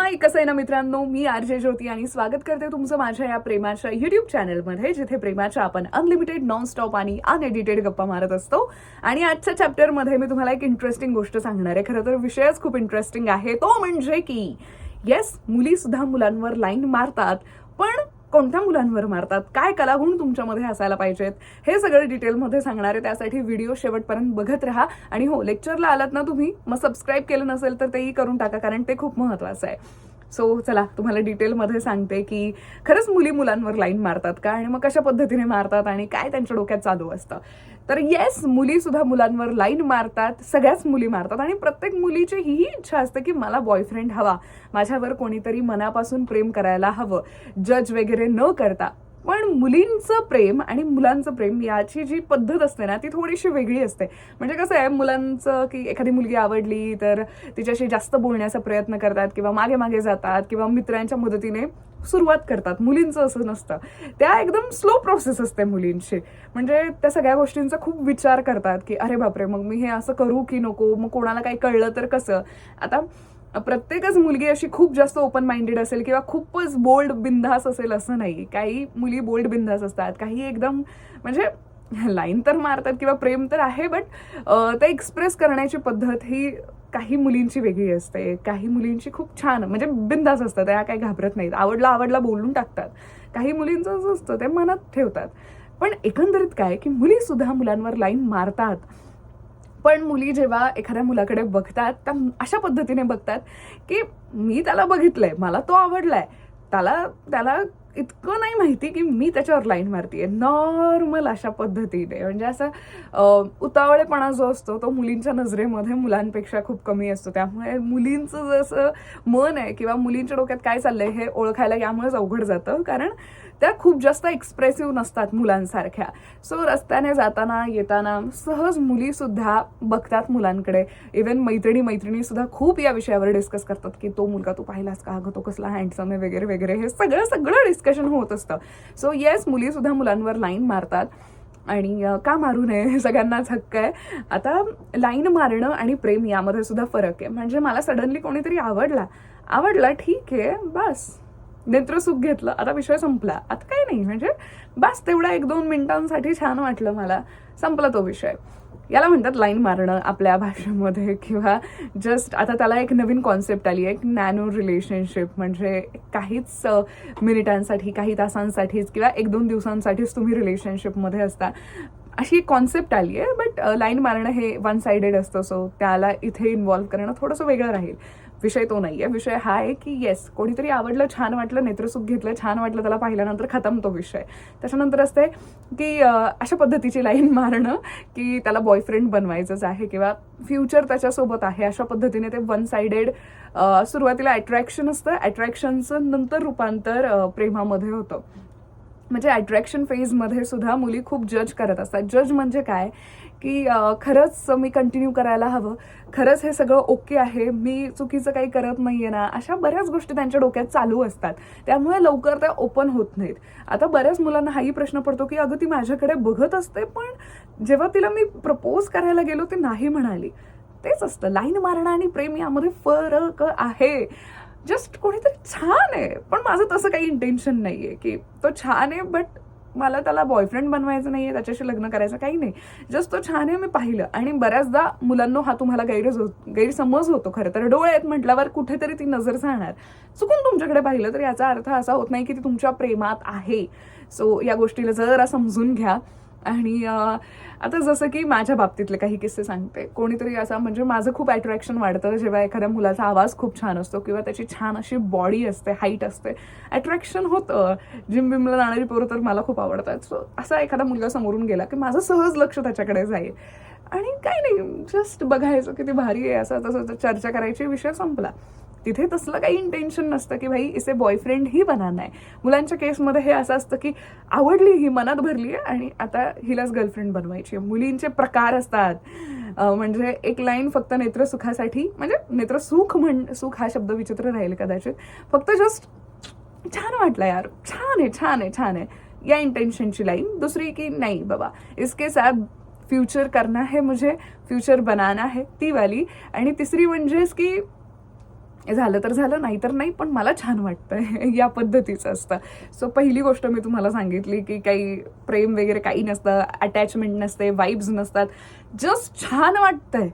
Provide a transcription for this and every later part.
हाय कसं आहे ना मित्रांनो? मी आर जे ज्योती आणि स्वागत करते तुमचं माझ्या या प्रेमाच्या युट्यूब चॅनलमध्ये जिथे प्रेमाच्या आपण अनलिमिटेड नॉन स्टॉप आणि अनएडिटेड गप्पा मारत असतो. आणि आजच्या चॅप्टरमध्ये मी तुम्हाला एक इंटरेस्टिंग गोष्ट सांगणार आहे. खरं तर विषयच खूप इंटरेस्टिंग आहे. तो म्हणजे की येस मुलीसुद्धा मुलांवर लाईन मारतात पण कोणत्या मुलांवर मारतात? काय कलागुण तुमच्यामध्ये असायला पाहिजेत? हे सगळं डिटेलमध्ये सांगणार आहे. त्यासाठी व्हिडिओ शेवटपर्यंत बघत राहा. आणि हो लेक्चरला आलात ना तुम्ही मग सबस्क्राईब केलं नसेल तर तेही करून टाका कारण ते खूप महत्वाचं आहे. सो चला तुम्हाला डिटेलमध्ये सांगते की खरंच मुली मुलांवर लाईन मारतात का आणि मग कशा पद्धतीने मारतात आणि काय त्यांच्या डोक्यात चालू असतं. तर येस मुलीसुद्धा मुलांवर लाईन मारतात सगळ्याच मुली मारतात आणि प्रत्येक मुलीची ही इच्छा असते की मला बॉयफ्रेंड हवा माझ्यावर कोणीतरी मनापासून प्रेम करायला हवं. जज वगैरे न करता पण मुलींचं प्रेम आणि मुलांचं प्रेम याची जी पद्धत असते ना ती थोडीशी वेगळी असते. म्हणजे कसं आहे मुलांचं की एखादी मुलगी आवडली तर तिच्याशी जास्त बोलण्याचा प्रयत्न करतात किंवा मागे मागे जातात किंवा मित्रांच्या मदतीने सुरुवात करतात. मुलींचं असं नसतं. त्या एकदम स्लो प्रोसेस असते मुलींची. म्हणजे त्या सगळ्या गोष्टींचा खूप विचार करतात की अरे बापरे मग मी हे असं करू की नको? मग कोणाला काही कळलं तर कसं? आता प्रत्येकच मुलगी अशी खूप जास्त ओपन माइंडेड असेल किंवा खूपच बोल्ड बिंदास असेल असं नाही काही मुली बोल्ड बिंदास असतात काही एकदम म्हणजे लाईन तर मारतात किंवा प्रेम तर आहे बट ते एक्सप्रेस करण्याची पद्धत ही काही मुलींची वेगळी असते. काही मुलींची खूप छान म्हणजे बिंदास असतात त्या काही घाबरत नाहीत. आवडला आवडला बोलून टाकतात. काही मुलींचं असं असतं ते मनात ठेवतात. पण एकंदरीत काय की मुलीसुद्धा मुलांवर लाईन मारतात. पण मुली जेव्हा एखाद्या मुलाकडे बघतात त्या अशा पद्धतीने बघतात की मी त्याला बघितलंय मला तो आवडलाय. त्याला त्याला इतकं नाही माहिती की मी त्याच्यावर लाईन मारतीये. नॉर्मल अशा पद्धतीने. म्हणजे असं उतावळेपणा जो असतो तो मुलींच्या नजरेमध्ये मुलांपेक्षा खूप कमी असतो. त्यामुळे मुलींचं जसं मन आहे किंवा मुलींच्या डोक्यात काय चाललंय हे ओळखायला यामुळेच अवघड जातं. कारण त्या खूप जास्त एक्सप्रेसिव्ह नसतात मुलांसारख्या. सो रस्त्याने जाताना येताना सहज मुलीसुद्धा बघतात मुलांकडे. इवन मैत्रिणी मैत्रिणीसुद्धा खूप या विषयावर डिस्कस करतात की तो मुलगा तू पाहिलास का? अगं तो कसला हँडसम आहे वगैरे वगैरे. हे सगळं सगळं डिस्कशन होत असतं. सो येस मुलीसुद्धा मुलांवर लाईन मारतात. आणि का मारू नये? हे सगळ्यांनाच हक्क आहे. आता लाईन मारणं आणि प्रेम यामध्ये सुद्धा फरक आहे. म्हणजे मला सडनली कोणीतरी आवडला. आवडला ठीक आहे बस. नेत्रसुख घेतलं आता विषय संपला. आता काही नाही म्हणजे बस तेवढा एक दोन मिनिटांसाठी छान वाटलं मला. संपला तो विषय. याला म्हणतात लाईन मारणं आपल्या भाषेमध्ये किंवा जस्ट आता त्याला एक नवीन कॉन्सेप्ट आली आहे एक नॅनो रिलेशनशिप म्हणजे काहीच मिनिटांसाठी काही तासांसाठीच किंवा एक दोन दिवसांसाठीच तुम्ही रिलेशनशिपमध्ये असता. अशी एक कॉन्सेप्ट आली आहे बट लाईन मारणं हे वन सायडेड असतं सो त्याला इथे इन्वॉल्व्ह करणं थोडंसं वेगळं राहील. विषय तो नाही आहे विषय हा आहे की येस कोणीतरी आवडलं छान वाटलं नेत्रसुख घेतलं छान वाटलं त्याला पाहिल्यानंतर खतम तो विषय. त्याच्यानंतर असते की अशा पद्धतीची लाईन मारणं की त्याला बॉयफ्रेंड बनवायचंच आहे किंवा फ्युचर त्याच्यासोबत आहे. अशा पद्धतीने ते वन साइडेड सुरुवातीला अट्रॅक्शन असतं. अट्रॅक्शनचं नंतर रूपांतर प्रेमामध्ये होतं. म्हणजे अट्रॅक्शन फेजमध्ये सुद्धा मुली खूप जज करत असतात. जज म्हणजे काय? की खरंच मी कंटिन्यू करायला हवं. खरंच हे सगळं ओके आहे. मी चुकीचं काही करत नाही आहे ना. अशा बऱ्याच गोष्टी त्यांच्या डोक्यात चालू असतात. त्यामुळे लवकर त्या ओपन होत नाहीत. आता बऱ्याच मुलांना हाही प्रश्न पडतो की अगं ती माझ्याकडे बघत असते पण जेव्हा तिला मी प्रपोज करायला गेलो ती नाही म्हणाली. तेच असतं. लाईन मारणं आणि प्रेम यामध्ये फरक आहे. जस्ट कोणीतरी छान आहे. पण माझं तसं काही इंटेन्शन नाही आहे की तो छान आहे बट मला त्याला बॉयफ्रेंड बनवायचं नाही आहे त्याच्याशी लग्न करायचं काही नाही. जस्ट तो छान आहे मी पाहिलं. आणि बऱ्याचदा मुलांना हा तुम्हाला गैरज होत गैरसमज होतो खरं तर. डोळे आहेत म्हटल्यावर कुठेतरी ती नजर जाणार. चुकून तुमच्याकडे पाहिलं तर याचा अर्थ असा होत नाही की ती तुमच्या प्रेमात आहे. सो या गोष्टीला जरा समजून घ्या. आणि आता जसं की माझ्या बाबतीतले काही किस्से सांगते. कोणीतरी असा म्हणजे माझं खूप अट्रॅक्शन वाढतं जेव्हा एखाद्या मुलाचा आवाज खूप छान असतो किंवा त्याची छान अशी बॉडी असते हाईट असते. अट्रॅक्शन होतं. जिम बिमला जाणारी पोरं तर मला खूप आवडतात. सो असा एखादा मुलगा समोरून गेला की माझं सहज लक्ष त्याच्याकडे जाईल. आणि काय नाही जस्ट बघायचं किती भारी आहे असं तसं चर्चा करायची विषय संपला. तिथे तसलं काही इंटेन्शन नसतं की भाई इसे बॉयफ्रेंड ही बनाना आहे. मुलांच्या केसमध्ये हे असं असतं की आवडली ही मनात भरली आहे आणि आता हिलाच गर्लफ्रेंड बनवायची आहे. मुलींचे प्रकार असतात. म्हणजे एक लाईन फक्त नेत्रसुखासाठी म्हणजे नेत्रसुख म्हण सुख हा शब्द विचित्र राहील कदाचित. फक्त जस्ट छान वाटलं यार. छान आहे छान आहे छान आहे. या इंटेन्शनची लाईन दुसरी की नाही बाबा. इसके साथ फ्युचर करना है मुझे फ्युचर बनाना है ती वाली. आणि तिसरी म्हणजेच की झालं तर झालं नाही तर नाही पण मला छान वाटतंय. या पद्धतीचं असतं. सो पहिली गोष्ट मी तुम्हाला सांगितली की काही प्रेम वगैरे काही नसतं अटॅचमेंट नसते वाईब्स नसतात. जस्ट छान वाटतंय.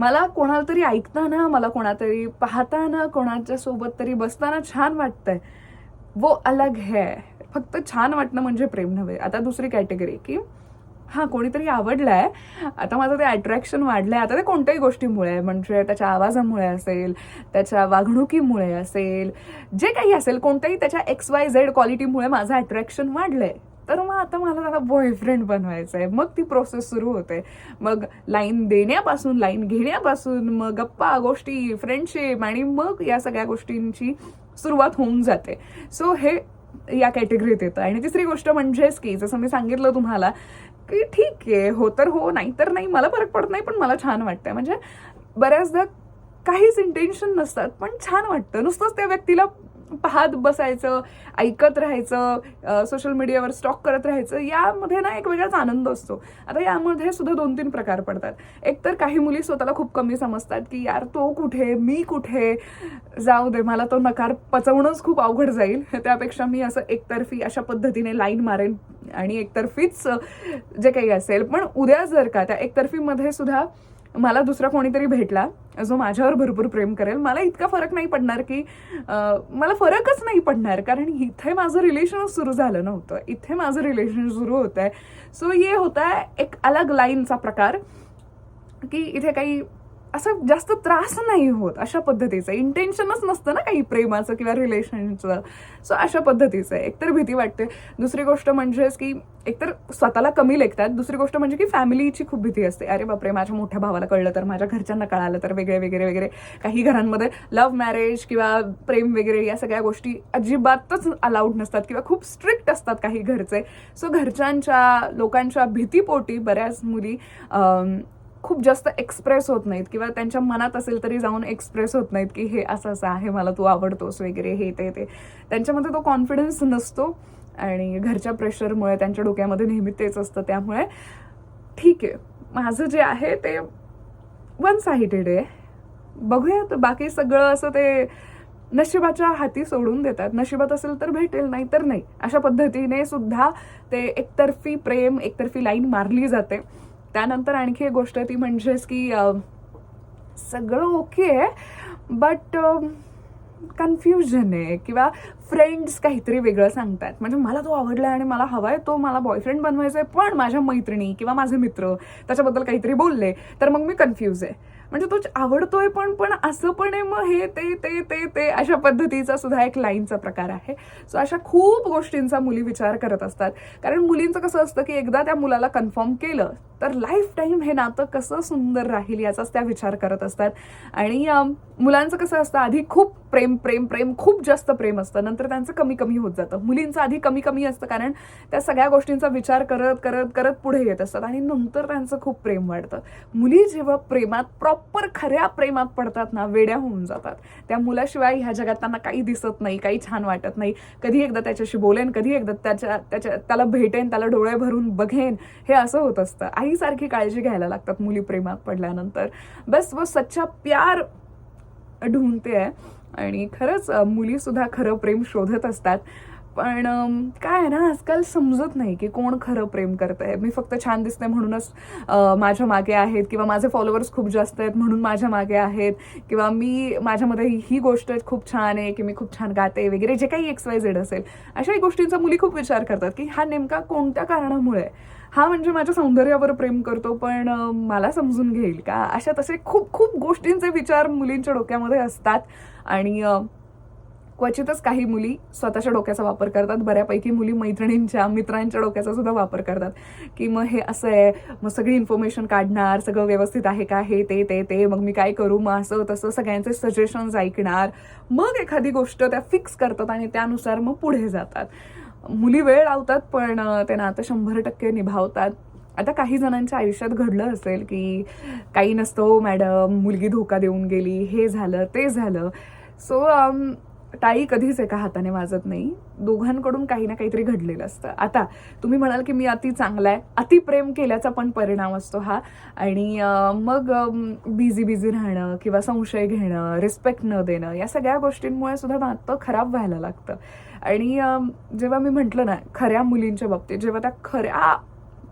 मला कोणाला तरी ऐकताना मला कोणातरी पाहताना कोणाच्या सोबत तरी बसताना छान वाटतंय. वो अलग है. फक्त छान वाटणं म्हणजे प्रेम नव्हे. आता दुसरी कॅटेगरी की हां कोणीतरी आवडलंय. आता माझं ते अट्रॅक्शन वाढलंय. आता ते कोणत्याही गोष्टीमुळे म्हणजे त्याच्या आवाजामुळे असेल त्याच्या वागणुकीमुळे असेल जे काही असेल कोणत्याही त्याच्या एक्स वाय झेड क्वालिटीमुळे माझं अट्रॅक्शन वाढलंय. तर मग आता मला त्याला बॉयफ्रेंड बनवायचं आहे मग ती प्रोसेस सुरू होते. मग लाईन देण्यापासून लाईन घेण्यापासून मग गप्पा गोष्टी फ्रेंडशिप आणि मग या सगळ्या गोष्टींची सुरुवात होऊन जाते. सो हे या कॅटेगरीत येतं. आणि तिसरी गोष्ट म्हणजेच की जसं मी सांगितलं तुम्हाला की ठीक आहे हो तर हो नाही तर नाही मला फरक पडत नाही पण मला छान वाटतं म्हणजे बऱ्याचदा काहीच इंटेन्शन नसतात पण छान वाटतं. नुसतंच त्या व्यक्तीला पाहत बसायचं ऐकत राहायचं सोशल मीडियावर स्टॉक करत राहायचं यामध्ये ना एक वेगळाच आनंद असतो. आता यामध्ये सुद्धा दोन तीन प्रकार पडतात. एक तर काही मुली स्वतःला खूप कमी समजतात की यार तो कुठे? मी कुठे? जाऊ दे मला तो नकार पचवणंच खूप अवघड जाईल. त्यापेक्षा मी असं एकतर्फी अशा पद्धतीने लाईन मारेन आणि एकतर्फीच जे काही असेल. पण उद्या जर का त्या एकतर्फीमध्ये सुद्धा मला दुसरा कोणीतरी भेटला जो माझ्यावर भरपूर प्रेम करेल. मला इतका फरक नाही पडणार की मला फरकच नाही पडणार कारण इथे माझं रिलेशनच सुरू झालं नव्हतं. इथे माझं रिलेशन सुरू होत आहे सो हे होता आहे एक अलग लाईनचा प्रकार की इथे काही असं जास्त त्रास नाही होत अशा पद्धतीचं. इंटेन्शनच नसतं ना काही प्रेमाचं किंवा रिलेशनचं सो अशा पद्धतीचं आहे. एकतर भीती वाटते. दुसरी गोष्ट म्हणजेच की एकतर स्वतःला कमी लेखतात. दुसरी गोष्ट म्हणजे की फॅमिलीची खूप भीती असते. अरे बापरे माझ्या मोठ्या भावाला कळलं तर माझ्या घरच्यांना कळालं तर वेगळे वगैरे वगैरे काही घरांमध्ये लव्ह मॅरेज किंवा प्रेम वगैरे या सगळ्या गोष्टी अजिबातच अलाउड नसतात किंवा खूप स्ट्रिक्ट असतात काही घरचे. सो घरच्यांच्या लोकांच्या भीतीपोटी बऱ्याच मुली खूप जास्त एक्सप्रेस होत नाहीत किंवा त्यांच्या मनात असेल तरी जाऊन एक्सप्रेस होत नाहीत की हे असं असं आहे मला तू आवडतोस वगैरे हे ते ते. त्यांच्यामध्ये तो कॉन्फिडन्स नसतो आणि घरच्या प्रेशरमुळे त्यांच्या डोक्यामध्ये नेहमी तेच असतं. त्यामुळे ठीक आहे. माझं जे आहे ते वन साईडेड आहे. बघूयात बाकी सगळं असं ते नशिबाच्या हाती सोडून देतात. नशिबात असेल तर भेटेल नाही तर नाही. अशा पद्धतीने सुद्धा ते एकतर्फी प्रेम एकतर्फी लाईन मारली जाते. त्यानंतर आणखी एक गोष्ट ती म्हणजेच की सगळं ओके आहे बट कन्फ्युजन आहे किंवा फ्रेंड्स काहीतरी वेगळं सांगतात म्हणजे मला तो आवडला आहे आणि मला हवा आहे तो मला बॉयफ्रेंड बनवायचा आहे पण माझ्या मैत्रिणी किंवा माझे मित्र त्याच्याबद्दल काहीतरी बोलले तर मग मी कन्फ्यूज आहे. म्हणजे तो आवडतोय पण पण असं पण आहे मग हे ते ते ते ते अशा पद्धतीचा सुद्धा एक लाईनचा प्रकार आहे. सो अशा खूप गोष्टींचा मुली विचार करत असतात. कारण मुलींचं कसं असतं की एकदा त्या मुलाला कन्फर्म केलं तर लाईफ टाईम हे नातं कसं सुंदर राहील याचाच त्या विचार करत असतात. आणि मुलांचं कसं असतं आधी खूप प्रेम प्रेम प्रेम खूप जास्त प्रेम असतं. नंतर त्यांचं कमी कमी होत जातं. मुलींचं आधी कमी कमी असतं कारण त्या सगळ्या गोष्टींचा विचार करत करत करत पुढे येत असतात आणि नंतर त्यांचं खूप प्रेम वाढतं. मुली जेव्हा प्रेमात प्रॉपर खऱ्या प्रेमात पडतात ना वेड्या होऊन जातात. त्या मुलाशिवाय ह्या जगात त्यांना काही दिसत नाही काही छान वाटत नाही. कधी एकदा त्याच्याशी बोलेन कधी एकदा त्याच्या त्याच्या त्याला भेटेन त्याला डोळे भरून बघेन हे असं होत असतं. आईसारखी काळजी घ्यायला लागतात मुली प्रेमात पडल्यानंतर. बस वो सच्चा प्यार ढूंढते. आहे आणि खरंच मुलीसुद्धा खरं प्रेम शोधत असतात. पण काय आहे ना आजकाल समजत नाही की कोण खरं प्रेम करत आहे मी फक्त छान दिसते म्हणूनच माझ्या मागे आहेत किंवा माझे फॉलोअर्स खूप जास्त आहेत म्हणून माझ्या मागे आहेत किंवा मी माझ्यामध्ये ही गोष्ट खूप छान आहे की मी खूप छान गाते वगैरे जे काही एक्स वाय झेड असेल. अशाही गोष्टींचा मुली खूप विचार करतात की हा नेमका कोणत्या कारणामुळे हा म्हणजे माझ्या सौंदर्यावर प्रेम करतो पण मला समजून घेईल का? अशा तसे खूप खूप गोष्टींचे विचार मुलींच्या डोक्यामध्ये असतात. आणि क्वचितच काही मुली स्वतःच्या डोक्याचा वापर करतात. बऱ्यापैकी मुली मैत्रिणींच्या मित्रांच्या डोक्याचा सुद्धा वापर करतात. की मग हे असं आहे मग सगळी इन्फॉर्मेशन काढणार सगळं व्यवस्थित आहे का? हे ते ते ते. मग मी काय करू? मग असं तसं सगळ्यांचे सजेशन्स ऐकणार. मग एखादी गोष्ट त्या फिक्स करतात आणि त्यानुसार मग पुढे जातात. मुली वेळ लावतात पण त्यांना ते नातं शंभर टक्के निभावतात. आता काही जणांच्या आयुष्यात घडलं असेल की काही नसतो मॅडम मुलगी धोका देऊन गेली हे झालं ते झालं. सो टाळी कधीच एका हाताने वाजत नाही. दोघांकडून काही ना काहीतरी घडलेलं असतं. आता तुम्ही म्हणाल की मी अति चांगला आहे अति प्रेम केल्याचा पण परिणाम असतो हा. आणि मग बिझी बिझी राहणं किंवा संशय घेणं रिस्पेक्ट न देणं या सगळ्या गोष्टींमुळे सुद्धा नातं खराब व्हायला लागतं. आणि जेव्हा मी म्हटलं ना खऱ्या मुलींच्या बाबतीत जेव्हा त्या खऱ्या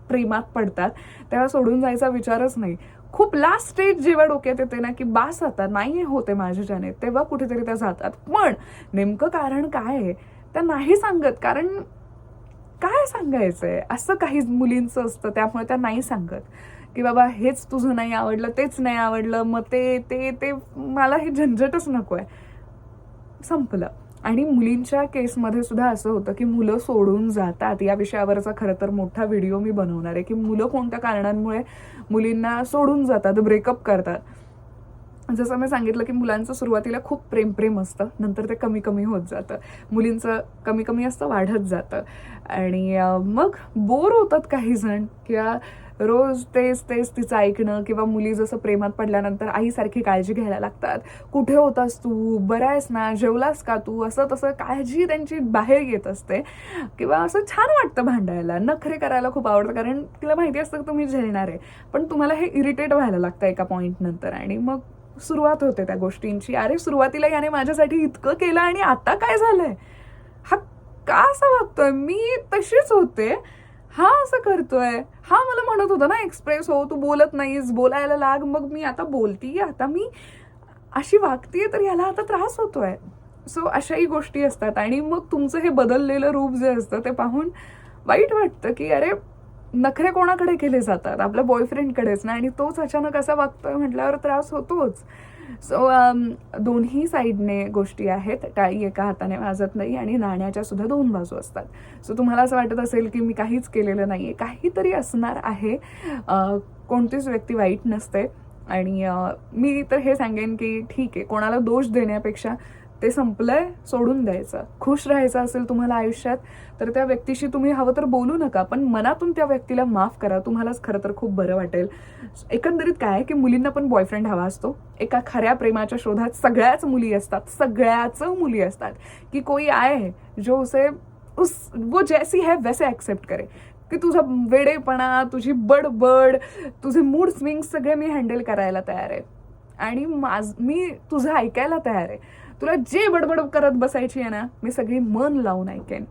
प्रेमात पडतात तेव्हा सोडून जायचा विचारच नाही. खूप लास्ट स्टेज जेव्हा डोक्यात येते ना की बास आता नाही होते माझ्याच्याने तेव्हा कुठेतरी त्या जातात. पण नेमकं कारण काय आहे त्या नाही सांगत. कारण काय सांगायचं आहे असं काही मुलींचं असतं त्यामुळे त्या नाही सांगत. की बाबा हेच तुझं नाही आवडलं तेच नाही आवडलं मग ते ते ते मला हे झंझटच नको आहे संपलं. आणि मुलींच्या केसमध्ये सुद्धा असं होतं की मुलं सोडून जातात. या विषयावरचा खरं तर मोठा व्हिडिओ मी बनवणार आहे की मुलं कोणत्या कारणांमुळे मुलींना सोडून जातात ब्रेकअप करतात. जसं मी सांगितलं की मुलांचं सुरुवातीला खूप प्रेम प्रेम असतं नंतर ते कमी कमी होत जातं. मुलींचं कमी कमी असतं वाढत जातं. आणि मग बोर होतात काही जण किंवा रोज तेच तेच तिचं ऐकणं किंवा मुली जसं प्रेमात पडल्यानंतर आईसारखी काळजी घ्यायला लागतात. कुठे होतास तू? बरा आहेस ना? जेवलास का तू? असं तसं काळजी त्यांची बाहेर येत असते. किंवा असं छान वाटतं भांडायला. नखरे करायला खूप आवडतं कारण तिला माहिती असतं की तुम्ही झेलणार आहे. पण तुम्हाला हे इरिटेट व्हायला लागतं एका पॉईंटनंतर आणि मग सुरुवात होते त्या गोष्टींची. अरे सुरुवातीला याने माझ्यासाठी इतकं केलं आणि आता काय झालंय? हा का असं वागतोय? मी तशीच होते. हा असं करतोय. हा मला म्हणत होता ना एक्सप्रेस हो तू बोलत नाहीस बोलायला लाग. मग मी आता बोलतीये. आता मी अशी वागतीये तर याला आता त्रास होतोय. सो अशाही गोष्टी असतात. आणि मग तुमचं हे बदललेलं रूप जे असतं ते पाहून वाईट वाटतं की अरे नखरे कोणाकडे केले जातात? आपल्या बॉयफ्रेंडकडेच ना? आणि तोच अचानक असा वागतोय म्हटल्यावर त्रास होतोच. सो um, दोन्ही साईडने गोष्टी आहेत. टाळी एका हाताने वाजत नाही आणि नाण्याच्या सुद्धा दोन बाजू असतात. सो तुम्हाला असं वाटत असेल की मी काहीच केलेलं नाही आहे काहीतरी असणार आहे. कोणतीच व्यक्ती वाईट नसते. आणि मी तर हे सांगेन की ठीक आहे. कोणाला दोष देण्यापेक्षा ते संपलंय सोडून द्यायचं. खुश राहायचं असेल तुम्हाला आयुष्यात तर त्या व्यक्तीशी तुम्ही हवं तर बोलू नका पण मनातून त्या व्यक्तीला माफ करा. तुम्हालाच खरं तर खूप बरं वाटेल. एकंदरीत काय आहे की मुलींना पण बॉयफ्रेंड हवा असतो. एका खऱ्या प्रेमाच्या शोधात सगळ्याच मुली असतात. सगळ्याच मुली असतात. की कोई आय जो उसे उस वो जैसी है वैसे ऍक्सेप्ट करे. की तुझा वेडेपणा तुझी बडबड तुझे मूड स्विंग सगळे मी हँडल करायला तयार आहे. आणि माझ मी तुझं ऐकायला तयार आहे. तुला जे बडबड करत बसायची आहे ना मी सगळी मन लावून ऐकेन.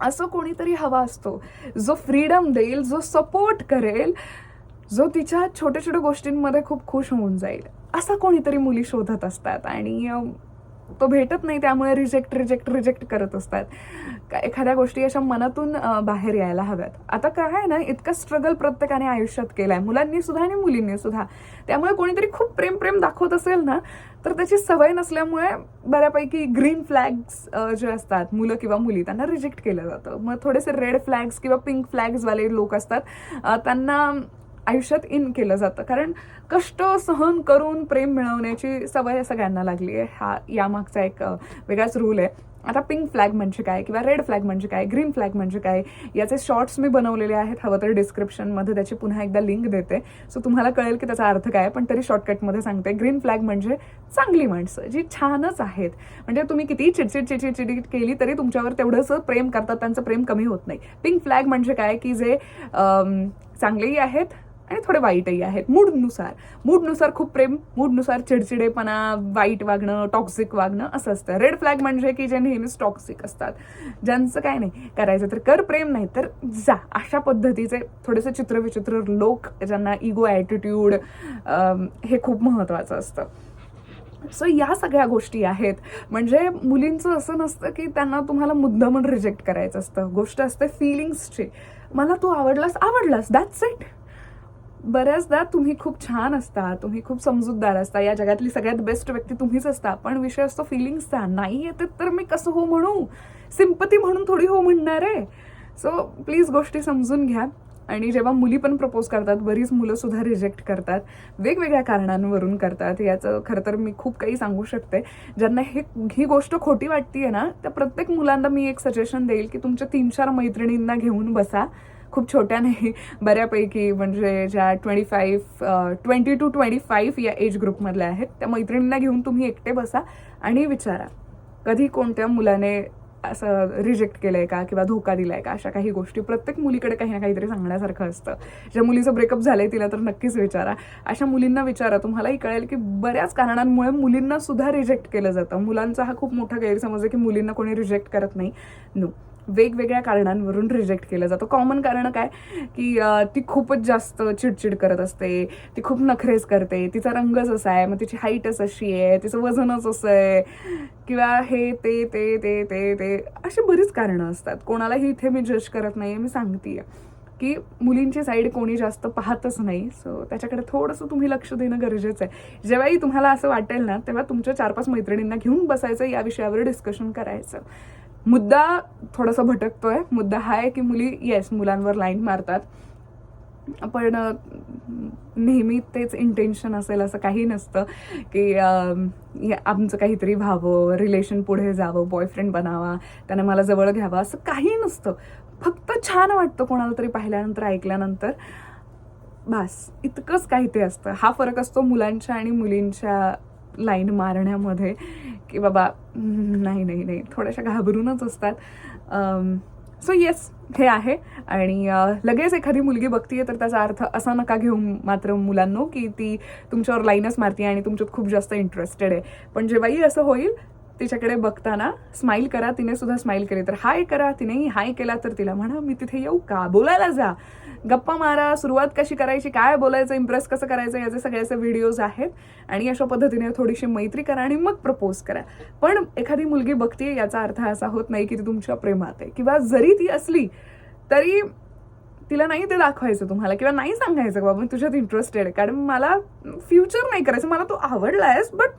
असं कोणीतरी हवा असतो. जो फ्रीडम देईल जो सपोर्ट करेल जो तिच्या छोट्या छोट्या गोष्टींमध्ये खूप खुश होऊन जाईल. असा कोणीतरी मुली शोधत असतात. आणि तो भेटत नाही त्यामुळे रिजेक्ट रिजेक्ट रिजेक्ट करत असतात. का- एखाद्या गोष्टी अशा मनातून बाहेर यायला हव्यात. आता काय आहे ना इतका स्ट्रगल प्रत्येकाने आयुष्यात केलाय. मुलांनी सुद्धा आणि मुलींनी सुद्धा. त्यामुळे कोणीतरी खूप प्रेम प्रेम दाखवत असेल ना तर त्याची सवय नसल्यामुळे बऱ्यापैकी ग्रीन फ्लॅग्स जे असतात मुलं किंवा मुली त्यांना रिजेक्ट केलं जातं. मग थोडेसे रेड फ्लॅग्स किंवा पिंक फ्लॅग्सवाले लोक असतात त्यांना आयुष्यात इन केलं जातं. कारण कष्ट सहन करून प्रेम मिळवण्याची सवय सगळ्यांना लागली आहे. हा यामागचा एक वेगळाच रूल आहे. आता पिंक फ्लॅग म्हणजे काय किंवा रेड फ्लॅग म्हणजे काय ग्रीन फ्लॅग म्हणजे काय याचे शॉर्ट्स मी बनवलेले आहेत. हवं तर डिस्क्रिप्शनमध्ये त्याची पुन्हा एकदा लिंक देते. सो तुम्हाला कळेल की त्याचा अर्थ काय पण तरी शॉर्टकटमध्ये सांगते. ग्रीन फ्लॅग म्हणजे चांगली माणसं जी छानच आहेत. म्हणजे तुम्ही किती चिडचिड चिडचिड चिडचिड केली तरी तुमच्यावर तेवढंच प्रेम करतात. त्यांचं प्रेम कमी होत नाही. पिंक फ्लॅग म्हणजे काय की जे चांगलेही आहेत आणि थोडे वाईटही आहेत. मूडनुसार. मूडनुसार खूप प्रेम मूडनुसार चिडचिडेपणा वाईट वागणं टॉक्सिक वागणं असं असतं. रेड फ्लॅग म्हणजे की जे नेहमीच टॉक्सिक असतात. ज्यांचं काय नाही करायचं तर कर प्रेम नाही तर जा. अशा पद्धतीचे थोडेसे चित्रविचित्र लोक ज्यांना इगो ॲटिट्यूड हे खूप महत्त्वाचं असतं. सो या सगळ्या गोष्टी आहेत. म्हणजे मुलींचं असं नसतं की त्यांना तुम्हाला मुद्दामून रिजेक्ट करायचं असतं. गोष्ट असते फिलिंग्सची मला तू आवडलास आवडलास. दॅट्स इट बऱ्याचदा तुम्ही खूप छान असता तुम्ही खूप समजूतदार असता या जगातली सगळ्यात बेस्ट व्यक्ती तुम्हीच असता. पण विषय असतो फिलिंग्सचा नाही येते तर मी कसं हो म्हणू? सिम्पती म्हणून थोडी हो म्हणणार आहे. सो प्लीज गोष्टी समजून घ्या. आणि जेव्हा मुली पण प्रपोज करतात बरीच मुलं सुद्धा रिजेक्ट करतात. वेगवेगळ्या कारणांवरून करतात. याचं खरं तर मी खूप काही सांगू शकते. ज्यांना हे ही गोष्ट खोटी वाटते आहे ना त्या प्रत्येक मुलांना मी एक सजेशन देईल की तुमच्या तीन चार मैत्रिणींना घेऊन बसा. खूप छोट्या नाही बऱ्यापैकी म्हणजे ज्या twenty five twenty two twenty five या एज ग्रुपमधल्या आहेत त्या मैत्रिणींना घेऊन तुम्ही एकटे बसा आणि विचारा. कधी कोणत्या मुलाने असं रिजेक्ट केलं आहे का किंवा धोका दिला आहे का अशा काही गोष्टी. प्रत्येक मुलीकडे काही ना काहीतरी सांगण्यासारखं असतं. ज्या मुलीचं ब्रेकअप झालं आहे तिला तर नक्कीच विचारा. अशा मुलींना विचारा. तुम्हालाही कळेल की बऱ्याच कारणांमुळे मुलींना सुद्धा रिजेक्ट केलं जातं. मुलांचा हा खूप मोठा गैरसमज आहे की मुलींना कोणी रिजेक्ट करत नाही. नो वेगवेगळ्या कारणांवरून रिजेक्ट केलं जातं. कॉमन कारण काय? की ती खूपच जास्त चिडचिड करत असते ती खूप नखरेच करते तिचा रंगच असा आहे मग तिची हाईटच अशी आहे तिचं वजनच असं आहे किंवा हे ते ते ते ते ते अशी बरीच कारणं असतात. कोणालाही इथे मी जज करत नाही मी सांगतेय. की मुलींची साईड कोणी जास्त पाहतच नाही सो त्याच्याकडे थोडंसं तुम्ही लक्ष देणं गरजेचं आहे. जेव्हाही तुम्हाला असं वाटेल ना तेव्हा तुमच्या चार पाच मैत्रिणींना घेऊन बसायचं या विषयावर डिस्कशन करायचं. मुद्दा थोडासा भटकतोय. मुद्दा हा आहे की मुली येस मुलांवर लाईन मारतात. पण नेहमी तेच इंटेन्शन असेल असं काही नसतं की आमचं काहीतरी व्हावं रिलेशन पुढे जावं बॉयफ्रेंड बनावा त्याने मला जवळ घ्यावं असं काही नसतं. फक्त छान वाटतं कोणाला तरी पाहिल्यानंतर ऐकल्यानंतर. बास इतकंच काही ते असतं. हा फरक असतो मुलांच्या आणि मुलींच्या लाईन मारण्यामध्ये. की बाबा नाही नाही नाही थोड्याशा घाबरूनच असतात. सो येस हे आहे. आणि लगेच एखादी मुलगी बघतीये तर त्याचा अर्थ असा नका घेऊ मात्र मुलांनो की ती तुमच्यावर लाईनच मारते आणि तुमच्यात खूप जास्त इंटरेस्टेड आहे. पण जेव्हाही असं होईल तिच्याकडे बघताना स्माईल करा तिने सुद्धा स्माईल केली. तर हाय करा तिनेही हाय केला तर तिला म्हणा मी तिथे येऊ का? बोलायला जा. गप्पा मारा सुरुवात कशी करायची काय बोलायचं इम्प्रेस कसं करायचं याचे सगळ्याचे व्हिडिओज आहेत. आणि अशा पद्धतीने थोडीशी मैत्री करा आणि मग प्रपोज करा. पण एखादी मुलगी बघते याचा अर्थ असा होत नाही की ती तुमच्या प्रेमात आहे. किंवा जरी ती असली तरी तिला नाही ते दाखवायचं तुम्हाला. किंवा नाही सांगायचं बाबा तुझ्यात इंटरेस्टेड आहे. कारण मला फ्युचर नाही करायचं. मला तू आहेस बट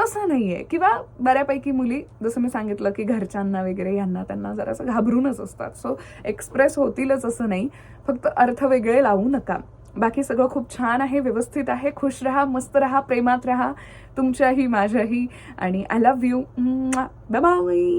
तसं नाही आहे किंवा बऱ्यापैकी मुली जसं मी सांगितलं की घरच्यांना वगैरे यांना त्यांना जरासं घाबरूनच असतात. सो एक्सप्रेस होतीलच असं नाही. फक्त अर्थ वेगळे लावू नका. बाकी सगळं खूप छान आहे व्यवस्थित आहे. खुश राहा मस्त राहा प्रेमात राहा. तुमच्याही माझ्याही. आणि आय लव्ह यू बाय